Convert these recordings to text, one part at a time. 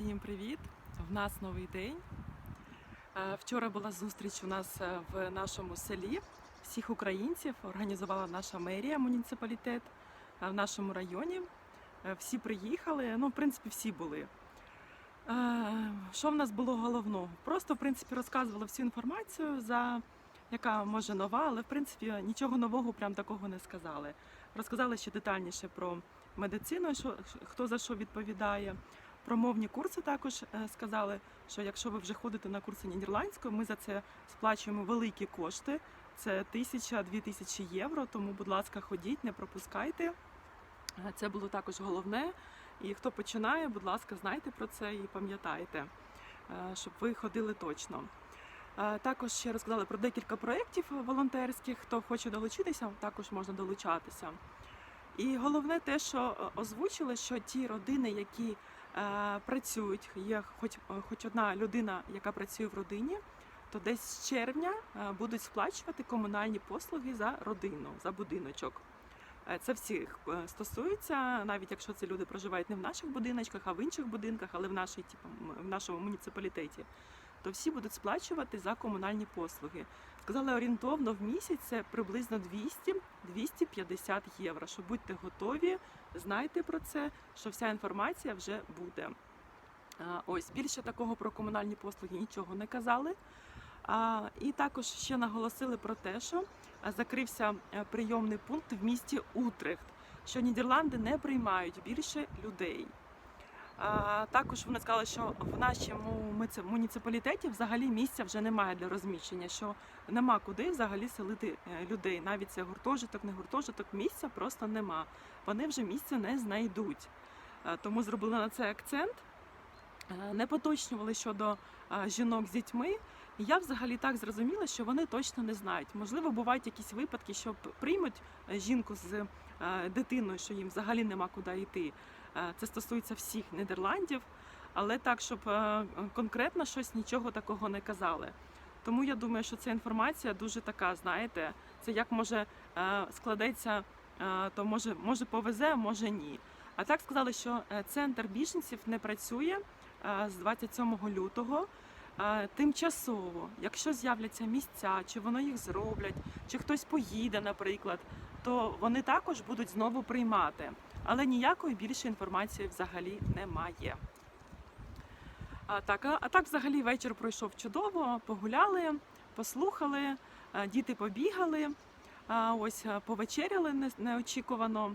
Всім привіт! В нас новий день. Е, Вчора була зустріч у нас е, в нашому селі. Всіх українців організувала наша мерія, муніципалітет е, в нашому районі. Всі приїхали, ну, в принципі, всі були. Що в нас було головного? Просто, в принципі, розказувала всю інформацію, за, яка може нова, але в принципі нічого нового прям такого не сказали. Розказали ще детальніше про медицину, що, хто за що відповідає. Про мовні курси також е, сказали, що якщо ви вже ходите на курси нідерландської, ми за це сплачуємо великі кошти. Це тисяча-дві тисячі євро. Тому, будь ласка, ходіть, не пропускайте. Е, Це було також головне. І хто починає, будь ласка, знайте про це і пам'ятайте, е, щоб ви ходили точно. Також ще розказали про декілька проєктів волонтерських. Хто хоче долучитися, також можна долучатися. І головне те, що озвучили, що ті родини, які працюють, є хоч, е, хоч одна людина, яка працює в родині, то десь з червня е, будуть сплачувати комунальні послуги за родину, за будиночок. Е, Це всіх е, стосується, навіть якщо ці люди проживають не в наших будиночках, а в інших будинках, але в, нашій, типу, в нашому муніципалітеті, то всі будуть сплачувати за комунальні послуги. Сказали орієнтовно в місяць це приблизно 200-250 євро. Що будьте готові, знайте про це, що вся інформація вже буде. Ось більше такого про комунальні послуги нічого не казали. І також ще наголосили про те, що закрився е, прийомний пункт в місті Утрехт, що Нідерланди не приймають більше людей. Також вони сказали, що в нашому муніципалітеті взагалі місця вже немає для розміщення, що нема куди взагалі селити е, людей. Навіть це гуртожиток, не гуртожиток, місця просто нема. Вони вже місця не знайдуть. Е, Тому зробили на це акцент. Е, Не поточнювали щодо жінок з дітьми. Я взагалі так зрозуміла, що вони точно не знають. Можливо, бувають якісь випадки, що приймуть жінку з дитиною, що їм взагалі нема куди йти. Е, Це стосується всіх Нідерландів, але так, щоб е, конкретно щось нічого такого не казали. Тому я думаю, що ця інформація дуже така, знаєте, це як може е, складеться, то може, може повезе, може ні. А так сказали, що центр біженців не працює з 27 лютого. Тимчасово, якщо з'являться місця, чи воно їх зроблять, чи хтось поїде, наприклад, то вони також будуть знову приймати. Але ніякої більше інформації взагалі немає. А так, а, так, взагалі, вечір пройшов чудово, погуляли, послухали, діти побігали, ось повечеряли неочікувано.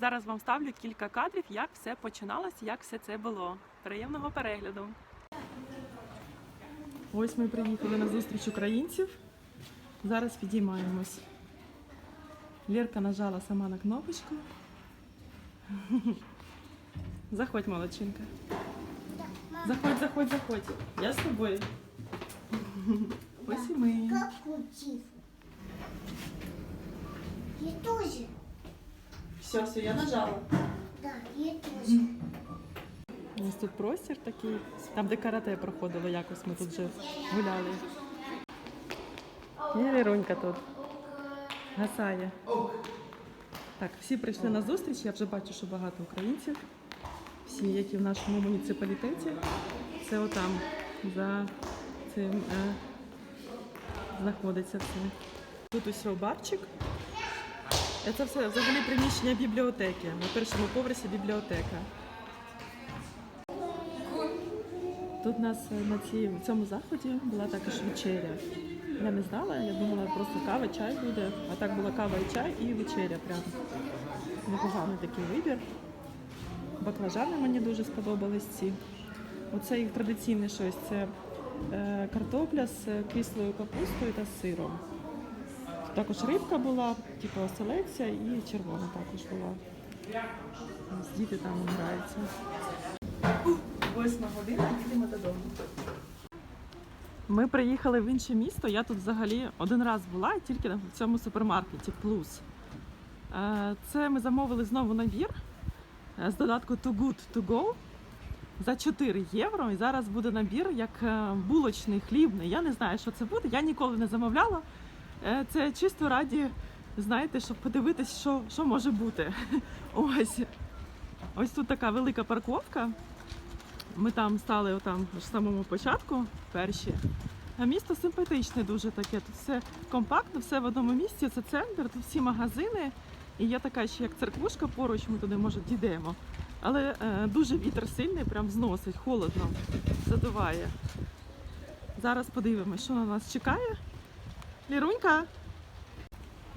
Зараз вам ставлю кілька кадрів, як все починалось, як все це було. Приємного перегляду. Ось ми приїхали на зустріч українців. Зараз підіймаємось. Лірка нажала сама на кнопочку. Заходь, молодчинка. Заходь, заходь, заходь. Я з тобою. Ось і ми. Как крутив? Я тоже. Все, все, я нажала. Да, я тоже. Ось тут простір такий. Там, де карате проходило якось, ми тут вже гуляли. Є Вірунька тут. Гасає. Так, всі прийшли на зустріч. Я вже бачу, що багато українців. Всі, які в нашому муніципалітеті. Це отам за цим е, знаходиться все. Тут ось барчик. Е, Це все взагалі приміщення бібліотеки. На першому поверсі бібліотека. Тут нас е, на цій, цьому заході була також вечеря. Я не знала, я думала, просто кава, чай буде. А так була кава і чай і вечеря прям. Непоганий такий вибір. Баклажани мені дуже сподобались ці. Оце їх традиційне щось. Це е, картопля з кислою капустою та сиром. Також рибка була, типу оселедця і червона також була. Діти там граються. Восьма година, їдемо додому. Ми приїхали в інше місто. Я тут взагалі один раз була, тільки в цьому супермаркеті Плюс. Е, Це ми замовили знову набір е, з додатку Too Good To Go за 4 євро. І зараз буде набір як е, булочний, хлібний. Я не знаю, що це буде. Я ніколи не замовляла. Це чисто раді, знаєте, щоб подивитись, що, що може бути. Ось. Ось тут така велика парковка. Ми там стали там в самому початку перші. А місто симпатичне дуже таке. Тут все компактно, все в одному місці. Це центр, тут всі магазини. І є така ще як церквушка поруч, ми туди може дійдемо. Але е, дуже вітер сильний, прям зносить, холодно, задуває. Зараз подивимось, що на нас чекає. Лірунька.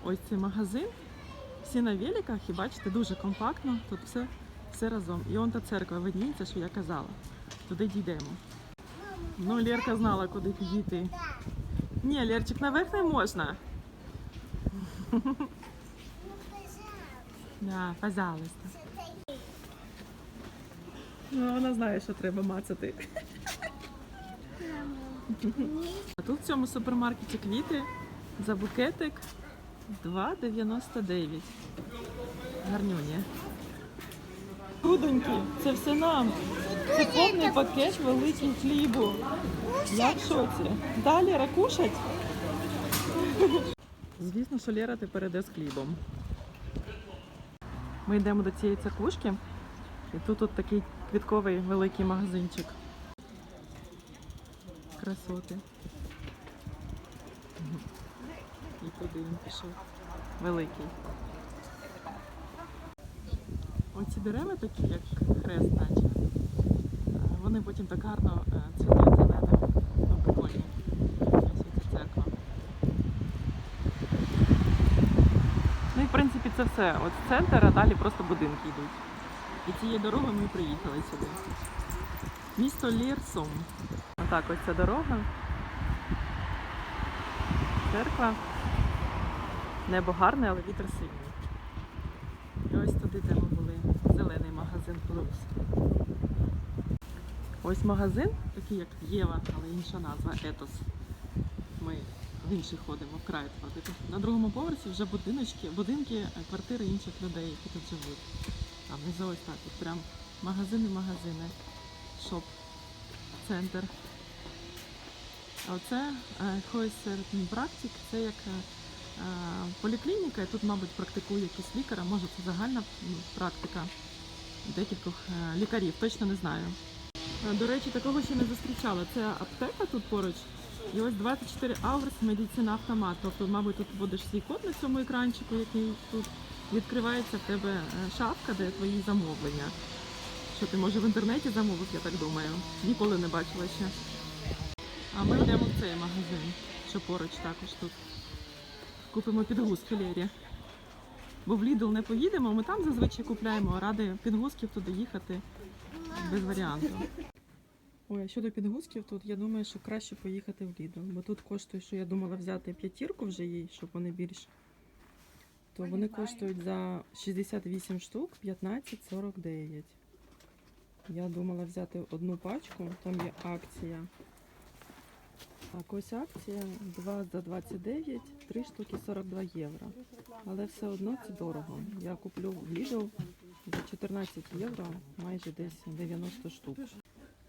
Ось цей магазин. Всі на великах і бачите, дуже компактно. Тут все, все разом. І он та церква видніється, що я казала. Туди дійдемо. Ну, Лерка знала, куди підійти. Ні, Лерчик, наверх не можна. Ну, пожалуйста. Ну, вона знає, що треба мацати. А тут в цьому супермаркеті квіти за букетик 2,99. Гарнюні. Худонькі, це все нам. Це повний пакет великий хлібу. Я в шоці. Далі ракушать. Звісно, що Лера тепер іде з хлібом. Ми йдемо до цієї церквушки, і тут от такий квітковий великий магазинчик. Красоти. І туди він пішов. Великий. Оці дерева такі, як хрест, наче. е, Вони потім так гарно е, цвітуть зеленим. Ось церква. Ну і в принципі це все. От центр, а далі просто будинки йдуть. І цією дорогою ми приїхали сюди. Місто Лірсум. Отак ось ця дорога. Церква. Небо гарне, але вітер сильний. І ось туди, де ми магазин Плюс. Ось магазин, такий як Єва, але інша назва Етос. Ми в інший ходимо, в край ходити. На другому поверсі вже будиночки, будинки, е, квартири інших людей, які тут живуть. А внизу ось так, от прям магазини, магазини, шоп, центр. А оце Хойсер Практик, це як е, е, поліклініка, і тут, мабуть, практикує якийсь лікар, а може це загальна практика декількох е, лікарів, точно не знаю. Е, До речі, такого ще не зустрічала. Це аптека тут поруч. І ось 24 hours медицина автомат. Тобто, мабуть, тут вводиш свій код на цьому екранчику, який тут відкривається в тебе е, шафка, де твої замовлення. Що ти може в інтернеті замовив, я так думаю. Ніколи не бачила ще. А ми йдемо в цей магазин, що поруч також тут. Купимо підгузки Лері. Бо в Lidl не поїдемо, ми там зазвичай купляємо, а ради підгузків туди їхати без варіанту. Ой, а щодо підгузків, тут я думаю, що краще поїхати в Lidl, бо тут коштує, що я думала взяти п'ятірку вже їй, щоб вони більш. То вони коштують за 68 штук 15,49. Я думала взяти одну пачку, там є акція. Так, ось акція 2 за 29, 3 штуки 42 євро. Але все одно це дорого. Я куплю в Lidl за 14 євро, майже десь 90 штук.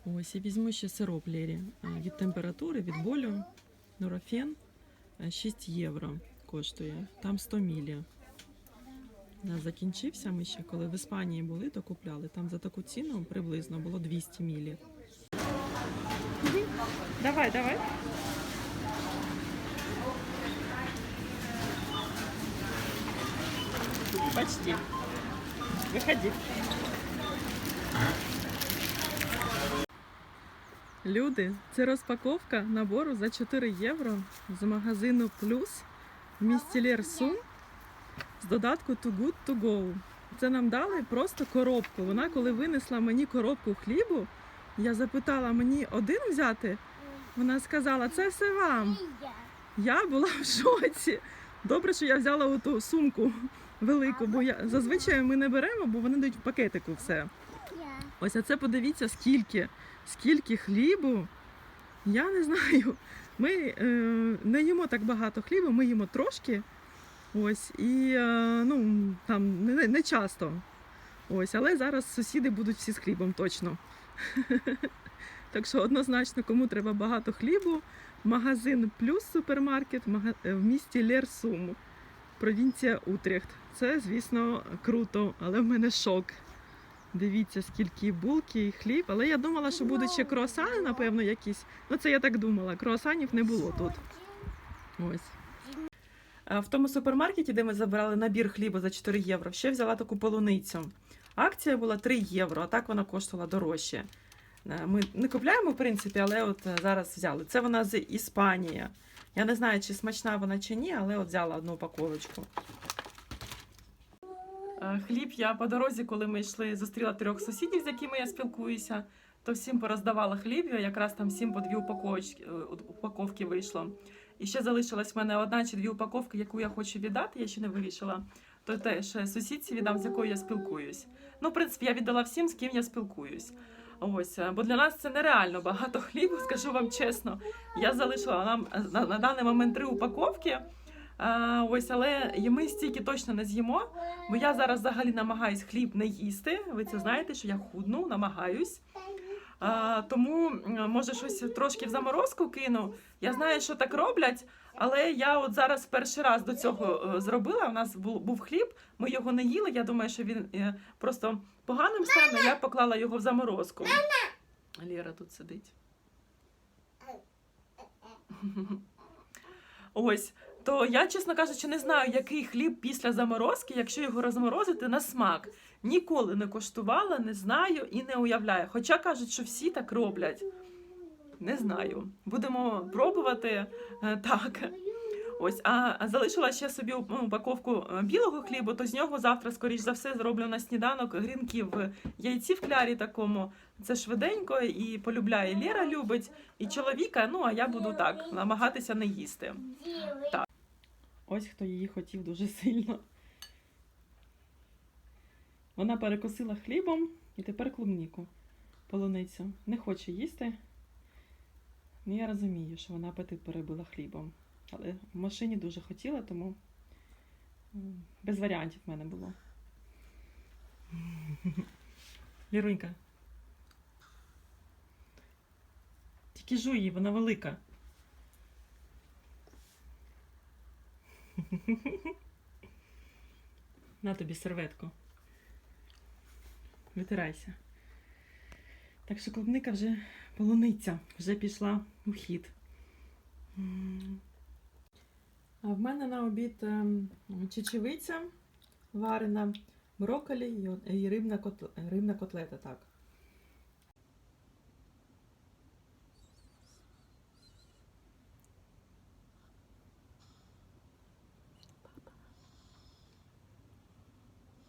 Ось і візьму ще сироп Лері е, від температури, від болю. Нурофен е, 6 євро коштує. Там 100 мілі. Е, Закінчився ми ще, коли в Іспанії були, то купляли. Там за таку ціну приблизно було 200 мілі. Давай, давай. Почти. Выходи. Люди, це розпаковка набору за 4 євро з магазину Плюс в місті Лєрсум з додатку Too Good To Go. Це нам дали просто коробку. Вона, коли винесла мені коробку хлібу, я запитала мені один взяти. Вона сказала, це все вам. Я була в шоці. Добре, що я взяла ту сумку велику, бо я зазвичай ми не беремо, бо вони дають в пакетику все. Ось а це подивіться, скільки, скільки хлібу. Я не знаю. Ми е, не їмо так багато хлібу, ми їмо трошки. Ось, і е, ну, там не, не часто. Ось, але зараз сусіди будуть всі з хлібом точно. Так що однозначно, кому треба багато хлібу, магазин плюс супермаркет е, в місті Дивіться, скільки булки і хліб. Але я думала, що будуть ще круасани, напевно, якісь. Ну, це я так думала. Круасанів не було тут. Ось. В тому супермаркеті, де ми забирали набір хліба за 4 євро, ще взяла таку полуницю. Акція була 3 євро, а так вона коштувала дорожче. Е, Ми не купляємо, в принципі, але от е, зараз взяли. Це вона з Іспанії. Я не знаю, чи смачна вона чи ні, але от взяла одну упаковочку. Е, Хліб я по дорозі, коли ми йшли, зустріла трьох сусідів, з якими я спілкуюся, то всім пороздавала хліб, я якраз там всім по дві упаковки вийшло. І ще залишилась в мене одна чи дві упаковки, яку я хочу віддати, я ще не вирішила. То теж сусідці віддам, з якою я спілкуюсь. Ну, в принципі, я віддала всім, з ким я спілкуюсь. Ось, е, бо для нас це нереально багато хлібу, скажу вам чесно. Я залишила нам е, на, на даний момент три упаковки. А, ось, але ми стільки точно не з'їмо, бо я зараз взагалі намагаюсь хліб не їсти. Ви це знаєте, що я худну, намагаюсь. А, тому може щось трошки в заморозку кину. Я знаю, що так роблять, але я от зараз перший раз до цього е, зробила. У нас був, хліб, ми його не їли. Я думаю, що він е, просто поганим стане. Я поклала його в заморозку. Лєра тут сидить. Ось. То я, чесно кажучи, не знаю, який хліб після заморозки, якщо його розморозити на смак. Ніколи не коштувала, не знаю і не уявляю. Хоча кажуть, що всі так роблять. Не знаю. Будемо пробувати е, так. Ось, а залишила ще собі ну, упаковку е, білого хлібу, то з нього завтра, скоріш за все, зроблю на сніданок грінки в яйці в клярі такому. Це швиденько і полюбляє Лєра любить, і чоловіка. Ну а я буду так намагатися не їсти. Так. Ось хто її хотів дуже сильно. Вона перекусила хлібом і тепер клубніку, полуницю. Не хоче їсти. Ну, я розумію, що вона апетит перебила хлібом. Але в машині дуже хотіла, тому без варіантів в мене було. Лірунька. Тільки жуй її, вона велика. На тобі серветку. Витирайся. Так що клубника вже полуниця, вже пішла у хід. А в мене на обід ем, чечевиця варена, брокколі і рибна, кот... рибна котлета. Так.